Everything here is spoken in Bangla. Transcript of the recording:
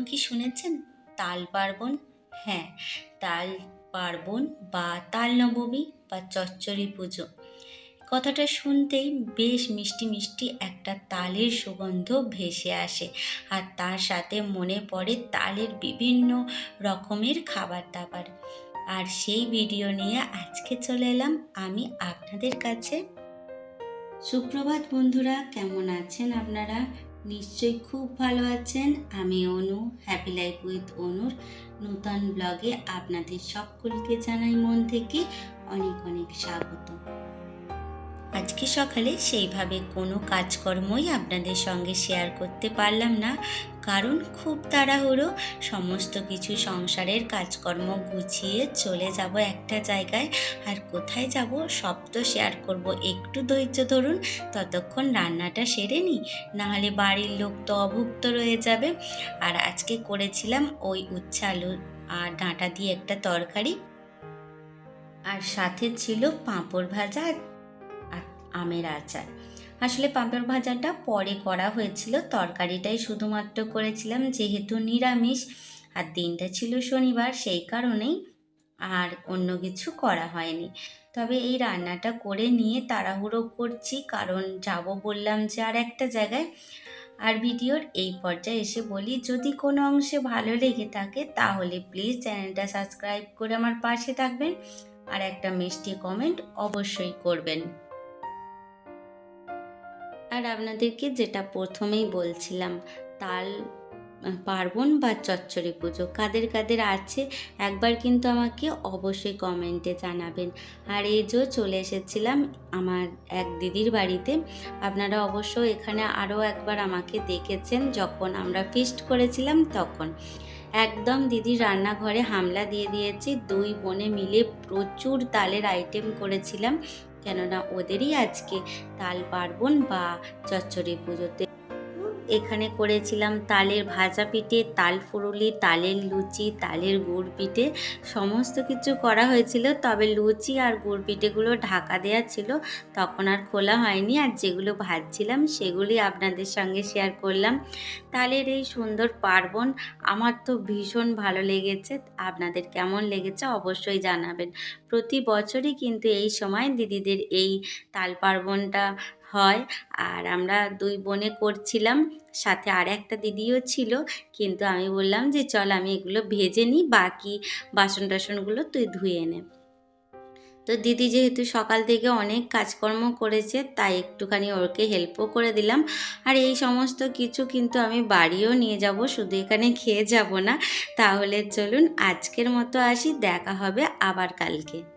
কি শুনেছেন? তাল পার্বণ? হ্যাঁ তাল পার্বণ বা তাল নবমী বা চচ্চড়ি পুজো। কথাটা শুনতেই বেশ মিষ্টি মিষ্টি একটা তালের সুগন্ধ ভেসে আসে আর তার সাথে মনে পড়ে তালের বিভিন্ন রকমের খাবার দাবার আর সেই ভিডিও নিয়ে আজকে চলে এলাম আমি আপনাদের কাছে। সুপ্রভাত বন্ধুরা, কেমন আছেন আপনারা? নিশ্চয়ই খুব ভালো আছেন। আমি অনু হ্যাপি লাইফ উইথ অনুর নূতন ব্লগে আপনাদের সকলকে জানাই মন থেকে অনেক অনেক স্বাগত। আজকে সকালে সেইভাবে কোনো কাজকর্মই আপনাদের সঙ্গে শেয়ার করতে পারলাম না। কারণ খুব তাড়াহুড়ো। সমস্ত কিছু সংসারের কাজকর্ম গুছিয়ে চলে যাব একটা জায়গায়। আর কোথায় যাব সব তো শেয়ার করব। একটু ধৈর্য ধরুন, ততক্ষণ রান্নাটা সেরে নিই। নাহলে বাড়ির লোক তো অভুক্ত রয়ে যাবে। আর আজকে করেছিলাম ওই উচ্ছে আলু আর ডাঁটা দিয়ে একটা তরকারি। আর সাথে ছিল পাঁপড় ভাজা আর আর আমের আচার। আসলে পাঁপড় ভাজাটা পরে করা হয়েছিল, তরকারিটাই শুধুমাত্র করেছিলাম যেহেতু নিরামিষ, আর দিনটা ছিল শনিবার সেই কারণেই আর অন্য কিছু করা হয়নি। তবে এই রান্নাটা করে নিয়ে তাড়াহুড়ো করছি, কারণ যাব বললাম যে আর একটা জায়গায়। আর ভিডিওর এই পর্যায়ে এসে বলি, যদি কোনো অংশে ভালো লেগে থাকে তাহলে প্লিজ চ্যানেলটা সাবস্ক্রাইব করে আমার পাশে থাকবেন, আর একটা মিষ্টি কমেন্ট অবশ্যই করবেন। আর আপনাদেরকে যেটা প্রথমেই বলছিলাম, তাল পার্বণ বা চচ্চড়ি পুজো কাদের কাদের আছে, একবার কিন্তু আমাকে অবশ্যই কমেন্টে জানাবেন। আর এই যে চলে এসেছিলাম আমার এক দিদির বাড়িতে, আপনারা অবশ্য এখানে আরও একবার আমাকে দেখেছেন, যখন আমরা ফিস্ট করেছিলাম তখন। একদম দিদির রান্নাঘরে হামলা দিয়ে দিয়েছি, দুই বোনে মিলে প্রচুর তালের আইটেম করেছিলাম। কেননা ওদেরই আজকে তাল পার্বণ বা চচ্চড়ি পুজোতে এখানে করেছিলাম তালের ভাজা পিঠে, তাল ফুরুলি, তালের লুচি, তালের গুড় পিঠে, সমস্ত কিছু করা হয়েছিল। তবে লুচি আর গুড় পিঠেগুলো ঢাকা দেওয়া ছিল। তখন আর খোলা হয়নি। আর যেগুলো ভাজছিলাম, সেগুলি আপনাদের সঙ্গে শেয়ার করলাম। তালের এই সুন্দর পার্বণ আমার তো ভীষণ ভালো লেগেছে। আপনাদের কেমন লেগেছে অবশ্যই জানাবেন। প্রতি বছরই কিন্তু এই সময় দিদিদের এই তাল পার্বণটা হয়। আর আমরা দুই বোনে করছিলাম। সাথে আর একটা দিদিও ছিল। কিন্তু আমি বললাম যে, চল আমি এগুলো ভেজে নিই, বাকি বাসন টাসনগুলো তুই ধুয়ে নে। তো দিদি যেহেতু সকাল থেকে অনেক কাজকর্ম করেছে, তাই একটুখানি ওকে হেল্পও করে দিলাম। আর এই সমস্ত কিছু কিন্তু আমি বাড়িও নিয়ে যাব, শুধু এখানে খেয়ে যাব না। তাহলে চলুন আজকের মতো আসি, দেখা হবে আবার কালকে।